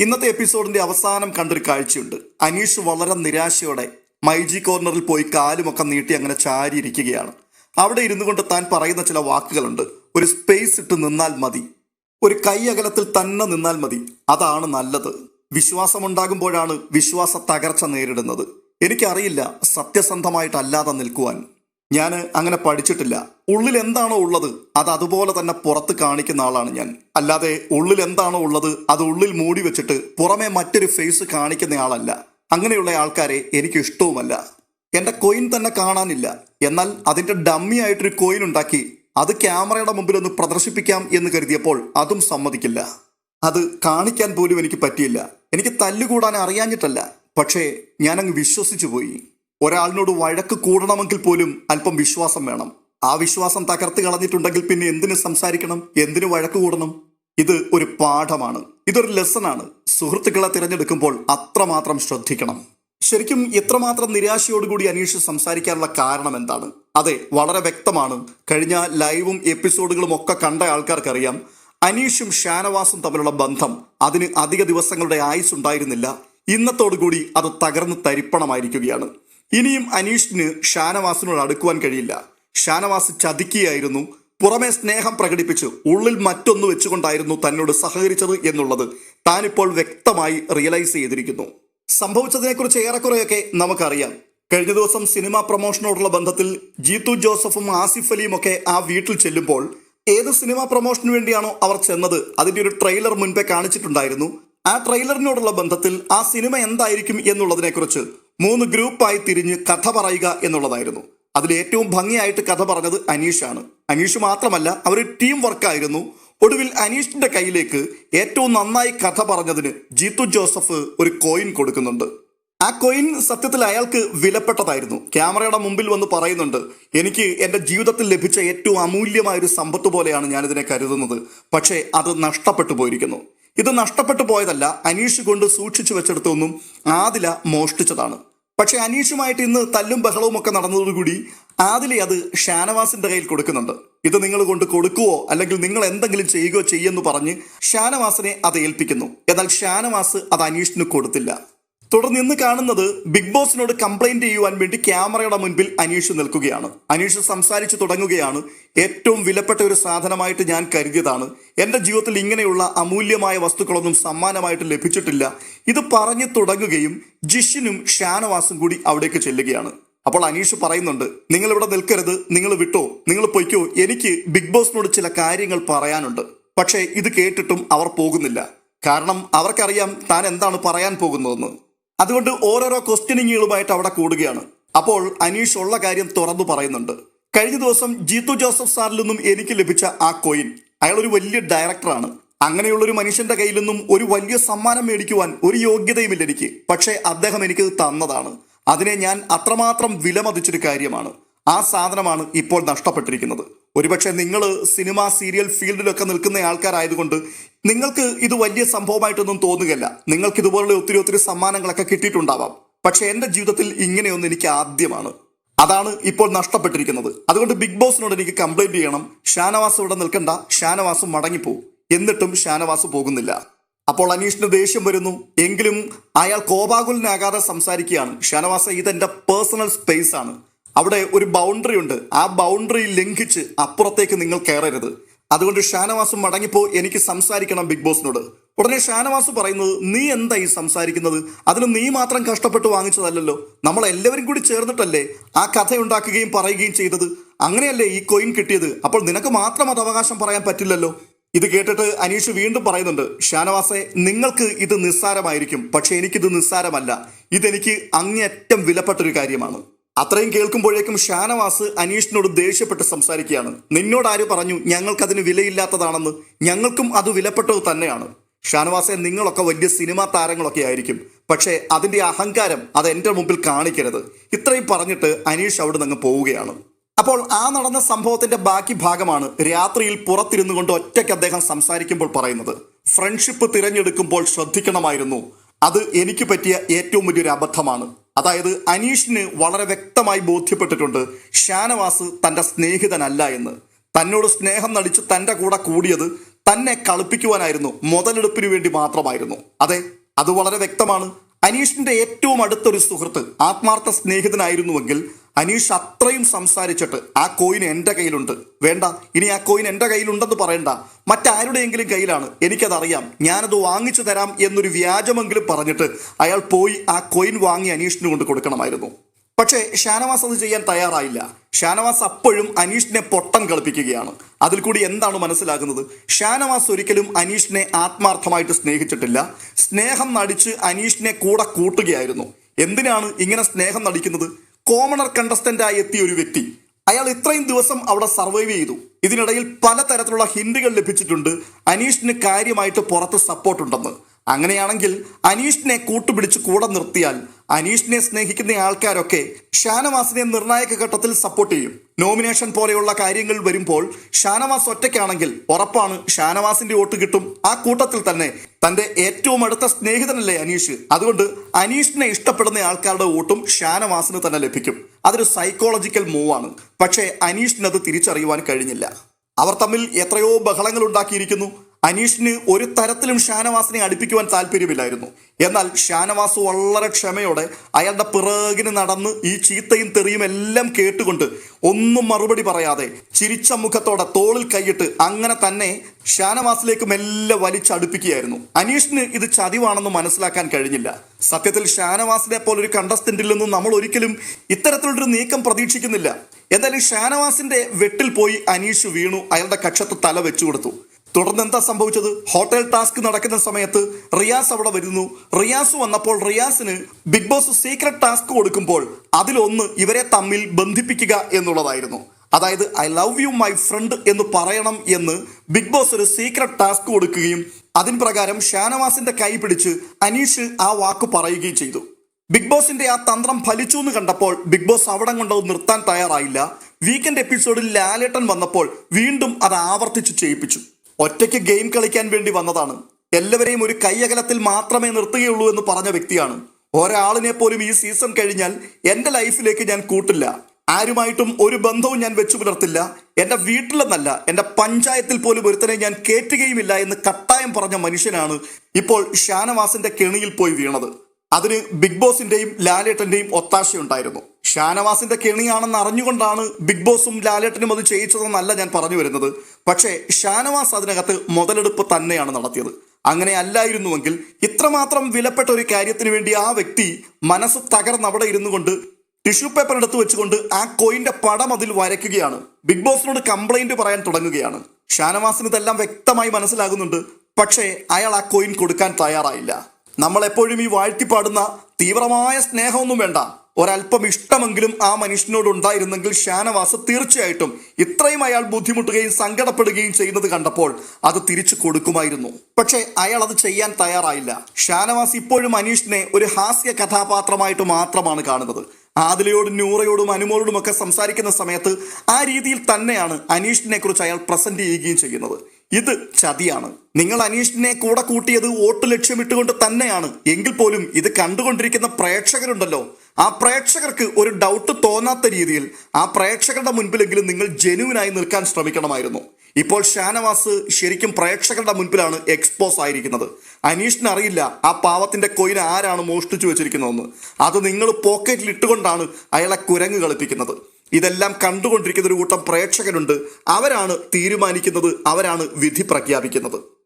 ഇന്നത്തെ എപ്പിസോഡിന്റെ അവസാനം കണ്ടൊരു കാഴ്ചയുണ്ട്. അനീഷ് വളരെ നിരാശയോടെ മൈജി കോർണറിൽ പോയി കാലുമൊക്കെ നീട്ടി അങ്ങനെ ചാരിയിരിക്കുകയാണ്. അവിടെ ഇരുന്നു കൊണ്ട് താൻ പറയുന്ന ചില വാക്കുകളുണ്ട്. ഒരു സ്പേസ് ഇട്ട് നിന്നാൽ മതി. ഒരു കൈ അകലത്തിൽ തന്നെ നിന്നാൽ മതി. അതാണ് നല്ലത്. വിശ്വാസമുണ്ടാകുമ്പോഴാണ് വിശ്വാസ തകർച്ച നേരിടുന്നത്. എനിക്കറിയില്ല സത്യസന്ധമായിട്ടല്ലാതെ നിൽക്കുവാൻ. ഞാൻ അങ്ങനെ പഠിച്ചിട്ടില്ല. ഉള്ളിൽ എന്താണോ ഉള്ളത് അത് അതുപോലെ തന്നെ പുറത്ത് കാണിക്കുന്ന ആളാണ് ഞാൻ. അല്ലാതെ ഉള്ളിൽ എന്താണോ ഉള്ളത് അത് ഉള്ളിൽ മൂടി വെച്ചിട്ട് പുറമെ മറ്റൊരു ഫേസ് കാണിക്കുന്ന ആളല്ല. അങ്ങനെയുള്ള ആൾക്കാരെ എനിക്ക് ഇഷ്ടവുമല്ല. എന്റെ കോയിൻ തന്നെ കാണാനില്ല. എന്നാൽ അതിന്റെ ഡമ്മി ആയിട്ടൊരു കോയിൻ ഉണ്ടാക്കി അത് ക്യാമറയുടെ മുമ്പിൽ ഒന്ന് പ്രദർശിപ്പിക്കാം എന്ന് കരുതിയപ്പോൾ അതും സമ്മതിക്കില്ല. അത് കാണിക്കാൻ പോലും എനിക്ക് പറ്റിയില്ല. എനിക്ക് തല്ലുകൂടാൻ അറിയാഞ്ഞിട്ടല്ല. പക്ഷേ ഞാനങ്ങ് വിശ്വസിച്ചു പോയി. ഒരാളിനോട് വഴക്ക് കൂടണമെങ്കിൽ പോലും അല്പം വിശ്വാസം വേണം. ആ വിശ്വാസം തകർത്ത് കളഞ്ഞിട്ടുണ്ടെങ്കിൽ പിന്നെ എന്തിനു സംസാരിക്കണം? എന്തിനു വഴക്ക് കൂടണം? ഇത് ഒരു പാഠമാണ്. ഇതൊരു ആണ് സുഹൃത്തുക്കളെ തിരഞ്ഞെടുക്കുമ്പോൾ അത്രമാത്രം ശ്രദ്ധിക്കണം. ശരിക്കും ഇത്രമാത്രം നിരാശയോടുകൂടി അനീഷ് സംസാരിക്കാനുള്ള കാരണം എന്താണ്? അതെ വളരെ വ്യക്തമാണ്. കഴിഞ്ഞ ലൈവും എപ്പിസോഡുകളും ഒക്കെ കണ്ട ആൾക്കാർക്കറിയാം അനീഷും ഷാനവാസും തമ്മിലുള്ള ബന്ധം അതിന് അധിക ദിവസങ്ങളുടെ ആയുസ് ഉണ്ടായിരുന്നില്ല ഇന്നത്തോടുകൂടി അത് തകർന്ന് തരിപ്പണമായിരിക്കുകയാണ്. ഇനിയും അനീഷിന് ഷാനവാസിനോട് അടുക്കുവാൻ കഴിയില്ല. ഷാനവാസ് ചതിക്കുകയായിരുന്നു. പുറമെ സ്നേഹം പ്രകടിപ്പിച്ച്. ഉള്ളിൽ മറ്റൊന്ന് വെച്ചുകൊണ്ടായിരുന്നു തന്നോട് സഹകരിച്ചത് എന്നുള്ളത് താനിപ്പോൾ വ്യക്തമായി റിയലൈസ് ചെയ്തിരിക്കുന്നു. സംഭവിച്ചതിനെക്കുറിച്ച് ഏറെക്കുറെയൊക്കെ നമുക്കറിയാം. കഴിഞ്ഞ ദിവസം സിനിമ പ്രൊമോഷനോടുള്ള ബന്ധത്തിൽ ജീത്തു ജോസഫും ആസിഫ് അലിയും ഒക്കെ ആ വീട്ടിൽ ചെല്ലുമ്പോൾ ഏത് സിനിമ പ്രൊമോഷന് വേണ്ടിയാണോ അവർ ചെന്നത് അതിന്റെ ഒരു ട്രെയിലർ മുൻപേ കാണിച്ചിട്ടുണ്ടായിരുന്നു. ആ ട്രെയിലറിനോടുള്ള ബന്ധത്തിൽ ആ സിനിമ എന്തായിരിക്കും എന്നുള്ളതിനെക്കുറിച്ച് മൂന്ന് ഗ്രൂപ്പായി തിരിഞ്ഞ് കഥ പറയുക എന്നുള്ളതായിരുന്നു. അതിൽ ഏറ്റവും ഭംഗിയായിട്ട് കഥ പറഞ്ഞത് അനീഷാണ്. അനീഷ് മാത്രമല്ല അവർ ടീം വർക്കായിരുന്നു. ഒടുവിൽ അനീഷിന്റെ കയ്യിലേക്ക് ഏറ്റവും നന്നായി കഥ പറഞ്ഞതിന് ജീത്തു ജോസഫ് ഒരു കോയിൻ കൊടുക്കുന്നുണ്ട്. ആ കോയിൻ സത്യത്തിൽ അയാൾക്ക് വിലപ്പെട്ടതായിരുന്നു. ക്യാമറയുടെ മുമ്പിൽ വന്ന് പറയുന്നുണ്ട് എനിക്ക് എന്റെ ജീവിതത്തിൽ ലഭിച്ച ഏറ്റവും അമൂല്യമായ ഒരു സമ്പത്ത് പോലെയാണ് ഞാനിതിനെ കരുതുന്നത്. പക്ഷേ അത് നഷ്ടപ്പെട്ടു പോയിരിക്കുന്നു. ഇത് നഷ്ടപ്പെട്ടു പോയതല്ല അനീഷ് കൊണ്ട് സൂക്ഷിച്ചു വെച്ചെടുത്തൊന്നും ആദില മോഷ്ടിച്ചതാണ്. പക്ഷെ അനീഷുമായിട്ട് ഇന്ന് തല്ലും ബഹളവും ഒക്കെ നടന്നതോടുകൂടി ആദിലെ അത് ഷാനവാസിന്റെ കയ്യിൽ കൊടുക്കുന്നുണ്ട്. ഇത് നിങ്ങൾ കൊണ്ട് കൊടുക്കുവോ? അല്ലെങ്കിൽ നിങ്ങൾ എന്തെങ്കിലും ചെയ്യുകയോ ചെയ്യുമെന്ന് പറഞ്ഞ് ഷാനവാസിനെ അത് ഏൽപ്പിക്കുന്നു. എന്നാൽ ഷാനവാസ് അത് അനീഷിന് കൊടുത്തില്ല. തുടർന്ന് ഇന്ന് കാണുന്നത് ബിഗ് ബോസിനോട് കംപ്ലൈന്റ് ചെയ്യുവാൻ വേണ്ടി ക്യാമറയുടെ മുൻപിൽ അനീഷ് നിൽക്കുകയാണ്. അനീഷ് സംസാരിച്ചു തുടങ്ങുകയാണ്. ഏറ്റവും വിലപ്പെട്ട ഒരു സാധനമായിട്ട് ഞാൻ കരുതിയതാണ്. എന്റെ ജീവിതത്തിൽ ഇങ്ങനെയുള്ള അമൂല്യമായ വസ്തുക്കളൊന്നും സമ്മാനമായിട്ട് ലഭിച്ചിട്ടില്ല. ഇത് പറഞ്ഞു തുടങ്ങുകയും ജിഷിനും ഷാനവാസും കൂടി അവിടേക്ക് ചെല്ലുകയാണ്. അപ്പോൾ അനീഷ് പറയുന്നുണ്ട് നിങ്ങൾ ഇവിടെ നിൽക്കരുത്. നിങ്ങൾ വിട്ടോ. നിങ്ങൾ പൊയ്ക്കോ. എനിക്ക് ബിഗ് ബോസിനോട് ചില കാര്യങ്ങൾ പറയാനുണ്ട്. പക്ഷേ ഇത് കേട്ടിട്ടും അവർ പോകുന്നില്ല. കാരണം അവർക്കറിയാം താൻ എന്താണ് പറയാൻ പോകുന്നതെന്ന്. അതുകൊണ്ട് ഓരോരോ ക്വസ്റ്റ്യനിങ്ങുകളുമായിട്ട് അവിടെ കൂടുകയാണ്. അപ്പോൾ അനീഷ് ഉള്ള കാര്യം തുറന്നു പറയുന്നുണ്ട്. കഴിഞ്ഞ ദിവസം ജീത്തു ജോസഫ് സാറിൽ നിന്നും എനിക്ക് ലഭിച്ച ആ കോയിൻ അയാൾ ഒരു വലിയ ഡയറക്ടറാണ് അങ്ങനെയുള്ള ഒരു മനുഷ്യന്റെ കയ്യിൽ നിന്നും ഒരു വലിയ സമ്മാനം മേടിക്കുവാൻ ഒരു യോഗ്യതയുമില്ല എനിക്ക്. പക്ഷേ അദ്ദേഹം എനിക്ക് തന്നതാണ്. അതിനെ ഞാൻ അത്രമാത്രം വിലമതിച്ചൊരു കാര്യമാണ്. ആ സാധനമാണ് ഇപ്പോൾ നഷ്ടപ്പെട്ടിരിക്കുന്നത്. ഒരുപക്ഷെ നിങ്ങൾ സിനിമ സീരിയൽ ഫീൽഡിലൊക്കെ നിൽക്കുന്ന ആൾക്കാരായതുകൊണ്ട് നിങ്ങൾക്ക് ഇത് വലിയ സംഭവമായിട്ടൊന്നും തോന്നുകയല്ല. നിങ്ങൾക്ക് ഇതുപോലുള്ള ഒത്തിരി ഒത്തിരി സമ്മാനങ്ങളൊക്കെ കിട്ടിയിട്ടുണ്ടാവാം. പക്ഷെ എന്റെ ജീവിതത്തിൽ ഇങ്ങനെയൊന്നും എനിക്ക് ആദ്യമാണ്. അതാണ് ഇപ്പോൾ നഷ്ടപ്പെട്ടിരിക്കുന്നത്. അതുകൊണ്ട് ബിഗ് ബോസിനോട് എനിക്ക് കംപ്ലൈന്റ് ചെയ്യണം. ഷാനവാസ് ഇവിടെ നിൽക്കണ്ട. ഷാനവാസ് മടങ്ങിപ്പോവും എന്നിട്ടും ഷാനവാസ് പോകുന്നില്ല. അപ്പോൾ അനീഷിന് ദേഷ്യം വരുന്നു. എങ്കിലും അയാൾ കോപാകുലനാകാതെ സംസാരിക്കുകയാണ്. ഷാനവാസ ഇതെന്റെ പേഴ്സണൽ സ്പേസ് ആണ്. അവിടെ ഒരു ബൗണ്ടറി ഉണ്ട്. ആ ബൗണ്ടറി ലംഘിച്ച് അപ്പുറത്തേക്ക് നിങ്ങൾ കയറരുത്. അതുകൊണ്ട് ഷാനവാസ് മടങ്ങിപ്പോ എനിക്ക് സംസാരിക്കണം ബിഗ് ബോസിനോട്. ഉടനെ ഷാനവാസ് പറയുന്നത് നീ എന്താ ഈ സംസാരിക്കുന്നത്? അതിന് നീ മാത്രം കഷ്ടപ്പെട്ട് വാങ്ങിച്ചതല്ലല്ലോ. നമ്മൾ എല്ലാവരും കൂടി ചേർന്നിട്ടല്ലേ ആ കഥ ഉണ്ടാക്കുകയും പറയുകയും ചെയ്തത്? അങ്ങനെയല്ലേ ഈ കോയിൻ കിട്ടിയത്? അപ്പോൾ നിനക്ക് മാത്രം അത് അവകാശം പറയാൻ പറ്റില്ലല്ലോ. ഇത് കേട്ടിട്ട് അനീഷ് വീണ്ടും പറയുന്നുണ്ട് ഷാനവാസെ നിങ്ങൾക്ക് ഇത് നിസ്സാരമായിരിക്കും. പക്ഷെ എനിക്കിത് നിസ്സാരമല്ല. ഇതെനിക്ക് അങ്ങേയറ്റം വിലപ്പെട്ടൊരു കാര്യമാണ്. അത്രയും കേൾക്കുമ്പോഴേക്കും ഷാനവാസ് അനീഷിനോട് ദേഷ്യപ്പെട്ട് സംസാരിക്കുകയാണ്. നിന്നോട് ആര് പറഞ്ഞു ഞങ്ങൾക്കതിന് വിലയില്ലാത്തതാണെന്ന്? ഞങ്ങൾക്കും അത് വിലപ്പെട്ടത് തന്നെയാണ്. ഷാനവാസെ നിങ്ങളൊക്കെ വലിയ സിനിമാ താരങ്ങളൊക്കെ ആയിരിക്കും. പക്ഷേ അതിന്റെ അഹങ്കാരം അത് എന്റെ മുമ്പിൽ കാണിക്കരുത്. ഇത്രയും പറഞ്ഞിട്ട് അനീഷ് അവിടെ നിന്ന് പോവുകയാണ്. അപ്പോൾ ആ നടന്ന സംഭവത്തിന്റെ ബാക്കി ഭാഗമാണ് രാത്രിയിൽ പുറത്തിരുന്നു കൊണ്ട് ഒറ്റയ്ക്ക് അദ്ദേഹം സംസാരിക്കുമ്പോൾ പറയുന്നത്. ഫ്രണ്ട്ഷിപ്പ് തിരഞ്ഞെടുക്കുമ്പോൾ ശ്രദ്ധിക്കണമായിരുന്നു. അത് എനിക്ക് പറ്റിയ ഏറ്റവും വലിയൊരു അബദ്ധമാണ്. അതായത് അനീഷിന് വളരെ വ്യക്തമായി ബോധ്യപ്പെട്ടിട്ടുണ്ട് ഷാനവാസ് തന്റെ സ്നേഹിതനല്ല എന്ന്. തന്നോട് സ്നേഹം നടിച്ച് തന്റെ കൂടെ കൂടിയത് തന്നെ കളിപ്പിക്കുവാനായിരുന്നു മുതലെടുപ്പിന് വേണ്ടി മാത്രമായിരുന്നു. അതെ അത് വളരെ വ്യക്തമാണ്. അനീഷിന്റെ ഏറ്റവും അടുത്തൊരു സുഹൃത്ത് ആത്മാർത്ഥ സ്നേഹിതനായിരുന്നുവെങ്കിൽ അനീഷ് അത്രയും സംസാരിച്ചിട്ട് ആ കോയിൻ എന്റെ കയ്യിലുണ്ട്. വേണ്ട ഇനി ആ കോയിൻ എന്റെ കയ്യിലുണ്ടെന്ന് പറയണ്ട. മറ്റാരുടെയെങ്കിലും കയ്യിലാണ്. എനിക്കതറിയാം. ഞാനത് വാങ്ങിച്ചു തരാം എന്നൊരു വ്യാജമെങ്കിലും പറഞ്ഞിട്ട് അയാൾ പോയി ആ കോയിൻ വാങ്ങി അനീഷിന് കൊണ്ട് കൊടുക്കണമായിരുന്നു. പക്ഷേ ഷാനവാസ് അത് ചെയ്യാൻ തയ്യാറായില്ല. ഷാനവാസ് അപ്പോഴും അനീഷിനെ പൊട്ടം കളിപ്പിക്കുകയാണ്. അതിൽ കൂടി എന്താണ് മനസ്സിലാകുന്നത്? ഷാനവാസ് ഒരിക്കലും അനീഷിനെ ആത്മാർത്ഥമായിട്ട് സ്നേഹിച്ചിട്ടില്ല. സ്നേഹം നടിച്ച് അനീഷിനെ കൂടെ കൂട്ടുകയായിരുന്നു. എന്തിനാണ് ഇങ്ങനെ സ്നേഹം നടിക്കുന്നത്? കോമണർ കണ്ടസ്റ്റന്റായി എത്തിയ ഒരു വ്യക്തി. അയാൾ ഇത്രയും ദിവസം അവിടെ സർവൈവ് ചെയ്തു. ഇതിനിടയിൽ പലതരത്തിലുള്ള ഹിന്റുകൾ ലഭിച്ചിട്ടുണ്ട്. അനീഷിന് കാര്യമായിട്ട് പുറത്ത് സപ്പോർട്ട് ഉണ്ടെന്ന്. അങ്ങനെയാണെങ്കിൽ അനീഷിനെ കൂട്ടുപിടിച്ച് കൂടെ നിർത്തിയാൽ അനീഷിനെ സ്നേഹിക്കുന്ന ആൾക്കാരൊക്കെ ഷാനവാസിനെ നിർണായക ഘട്ടത്തിൽ സപ്പോർട്ട് ചെയ്യും. നോമിനേഷൻ പോലെയുള്ള കാര്യങ്ങൾ വരുമ്പോൾ ഷാനവാസ് ഒറ്റയ്ക്കാണെങ്കിൽ ഉറപ്പാണ് ഷാനവാസിന്റെ വോട്ട് കിട്ടും. ആ കൂട്ടത്തിൽ തന്നെ തന്റെ ഏറ്റവും അടുത്ത സ്നേഹിതനല്ലേ അനീഷ്? അതുകൊണ്ട് അനീഷിനെ ഇഷ്ടപ്പെടുന്ന ആൾക്കാരുടെ വോട്ടും ഷാനവാസിന് തന്നെ ലഭിക്കും. അതൊരു സൈക്കോളജിക്കൽ മൂവാണ് പക്ഷേ അനീഷിനത് തിരിച്ചറിയുവാൻ കഴിഞ്ഞില്ല. അവർ തമ്മിൽ എത്രയോ ബഹളങ്ങൾ ഉണ്ടാക്കിയിരിക്കുന്നു. അനീഷിന് ഒരു തരത്തിലും ഷാനവാസിനെ അടുപ്പിക്കുവാൻ താല്പര്യമില്ലായിരുന്നു. എന്നാൽ ഷാനവാസ് വളരെ ക്ഷമയോടെ അയാളുടെ പിറകിന് നടന്ന് ഈ ചീത്തയും തെറിയും എല്ലാം കേട്ടുകൊണ്ട് ഒന്നും മറുപടി പറയാതെ ചിരിച്ച മുഖത്തോടെ തോളിൽ കൈയിട്ട് അങ്ങനെ തന്നെ ഷാനവാസിലേക്ക് മെല്ലെ വലിച്ചടുപ്പിക്കുകയായിരുന്നു അനീഷിന് ഇത് ചതിവാണെന്ന് മനസ്സിലാക്കാൻ കഴിഞ്ഞില്ല. സത്യത്തിൽ ഷാനവാസിനെ പോലൊരു കണ്ടസ്റ്റന്റിൽ നിന്നും നമ്മൾ ഒരിക്കലും ഇത്തരത്തിലുള്ളൊരു നീക്കം പ്രതീക്ഷിക്കുന്നില്ല. എന്തായാലും ഷാനവാസിന്റെ വെട്ടിൽ പോയി അനീഷ് വീണു. അയാളുടെ കക്ഷത്ത് തല വെച്ചു കൊടുത്തു തുടർന്ന് എന്താ സംഭവിച്ചത്? ഹോട്ടൽ ടാസ്ക് നടക്കുന്ന സമയത്ത് റിയാസ് അവിടെ വരുന്നു. റിയാസ് വന്നപ്പോൾ റിയാസിന് ബിഗ് ബോസ് സീക്രട്ട് ടാസ്ക് കൊടുക്കുമ്പോൾ അതിലൊന്ന് ഇവരെ തമ്മിൽ ബന്ധിപ്പിക്കുക എന്നുള്ളതായിരുന്നു. അതായത് I love you my friend എന്ന് പറയണം എന്ന് ബിഗ് ബോസ് ഒരു സീക്രട്ട് ടാസ്ക് കൊടുക്കുകയും അതിന് പ്രകാരം ഷാനവാസിന്റെ കൈ പിടിച്ച് അനീഷ് ആ വാക്ക് പറയുകയും ചെയ്തു. ബിഗ് ബോസിന്റെ ആ തന്ത്രം ഫലിച്ചു എന്ന് കണ്ടപ്പോൾ ബിഗ് ബോസ് അവിടെ കൊണ്ടത് നിർത്താൻ തയ്യാറായില്ല. വീക്കെൻഡ് എപ്പിസോഡിൽ ലാലേട്ടൻ വന്നപ്പോൾ വീണ്ടും അത് ആവർത്തിച്ച് ചെയ്യിപ്പിച്ചു. ഒറ്റയ്ക്ക് ഗെയിം കളിക്കാൻ വേണ്ടി വന്നതാണ്. എല്ലാവരെയും ഒരു കൈയകലത്തിൽ മാത്രമേ നിർത്തുകയുള്ളൂ എന്ന് പറഞ്ഞ വ്യക്തിയാണ്. ഒരാളിനെ പോലും ഈ സീസൺ കഴിഞ്ഞാൽ എന്റെ ലൈഫിലേക്ക് ഞാൻ കൂട്ടില്ല. ആരുമായിട്ടും ഒരു ബന്ധവും ഞാൻ വെച്ചു പുലർത്തില്ല. എന്റെ വീട്ടിലെന്നല്ല എന്റെ പഞ്ചായത്തിൽ പോലും ഒരുത്തനെ ഞാൻ കേറ്റുകയുമില്ല എന്ന് കട്ടായം പറഞ്ഞ മനുഷ്യനാണ് ഇപ്പോൾ ഷാനവാസിന്റെ കെണിയിൽ പോയി വീണത്. അതിന് ബിഗ് ബോസിന്റെയും ലാലേട്ടന്റെയും ഒത്താശയുണ്ടായിരുന്നു. ഷാനവാസിന്റെ കെണിയാണെന്ന് അറിഞ്ഞുകൊണ്ടാണ് ബിഗ് ബോസും ലാലേട്ടനും അത് ചെയ്യിച്ചതെന്നല്ല ഞാൻ പറഞ്ഞു വരുന്നത്. പക്ഷേ ഷാനവാസ് അതിനകത്ത് മുതലെടുപ്പ് തന്നെയാണ് നടത്തിയത്. അങ്ങനെ അല്ലായിരുന്നുവെങ്കിൽ ഇത്രമാത്രം വിലപ്പെട്ട ഒരു കാര്യത്തിന് വേണ്ടി ആ വ്യക്തി മനസ്സ് തകർന്ന് അവിടെ ഇരുന്നു കൊണ്ട് ടിഷ്യൂ പേപ്പർ എടുത്തു വെച്ചുകൊണ്ട് ആ കോയിന്റെ പടം അതിൽ വരയ്ക്കുകയാണ്. ബിഗ് ബോസിനോട് കംപ്ലൈന്റ് പറയാൻ തുടങ്ങുകയാണ്. ഷാനവാസിന് ഇതെല്ലാം വ്യക്തമായി മനസ്സിലാകുന്നുണ്ട്. പക്ഷേ അയാൾ ആ കോയിൻ കൊടുക്കാൻ തയ്യാറായില്ല. നമ്മൾ എപ്പോഴും ഈ വാഴ്ത്തിപ്പാടുന്ന തീവ്രമായ സ്നേഹമൊന്നും വേണ്ട. ഒരല്പം ഇഷ്ടമെങ്കിലും ആ മനുഷ്യനോട് ഉണ്ടായിരുന്നെങ്കിൽ ഷാനവാസ് തീർച്ചയായിട്ടും ഇത്രയും അയാൾ ബുദ്ധിമുട്ടുകയും സങ്കടപ്പെടുകയും ചെയ്യുന്നത് കണ്ടപ്പോൾ അത് തിരിച്ചു കൊടുക്കുമായിരുന്നു. പക്ഷേ അയാൾ അത് ചെയ്യാൻ തയ്യാറായില്ല. ഷാനവാസ് ഇപ്പോഴും അനീഷിനെ ഒരു ഹാസ്യ കഥാപാത്രമായിട്ട് മാത്രമാണ് കാണുന്നത്. ആദിലയോടും നൂറയോടും അനുമോളോടും ഒക്കെ സംസാരിക്കുന്ന സമയത്ത് ആ രീതിയിൽ തന്നെയാണ് അനീഷിനെ കുറിച്ച് അയാൾ പ്രസന്റ് ചെയ്യുകയും ചെയ്യുന്നത്. ഇത് ചതിയാണ്. നിങ്ങൾ അനീഷിനെ കൂടെ കൂട്ടിയത് വോട്ട് ലക്ഷ്യമിട്ടുകൊണ്ട് തന്നെയാണ്. എങ്കിൽ പോലും ഇത് കണ്ടുകൊണ്ടിരിക്കുന്ന പ്രേക്ഷകരുണ്ടല്ലോ. ആ പ്രേക്ഷകർക്ക് ഒരു ഡൗട്ട് തോന്നാത്ത രീതിയിൽ ആ പ്രേക്ഷകരുടെ മുൻപിലെങ്കിലും നിങ്ങൾ ജെനുവിനായി നിൽക്കാൻ ശ്രമിക്കണമായിരുന്നു. ഇപ്പോൾ ഷാനവാസ് ശരിക്കും പ്രേക്ഷകരുടെ മുൻപിലാണ് എക്സ്പോസ് ആയിരിക്കുന്നത്. അനീഷിന് അറിയില്ല ആ പാവത്തിന്റെ കൊയിൻ ആരാണ് മോഷ്ടിച്ചു വെച്ചിരിക്കുന്നതെന്ന്. അത് നിങ്ങൾ പോക്കറ്റിൽ ഇട്ടുകൊണ്ടാണ് അയാളെ കുരങ്ങ് കളിപ്പിക്കുന്നത്. ഇതെല്ലാം കണ്ടുകൊണ്ടിരിക്കുന്ന ഒരു കൂട്ടം പ്രേക്ഷകരുണ്ട്. അവരാണ് തീരുമാനിക്കുന്നത് അവരാണ് വിധി പ്രഖ്യാപിക്കുന്നത്.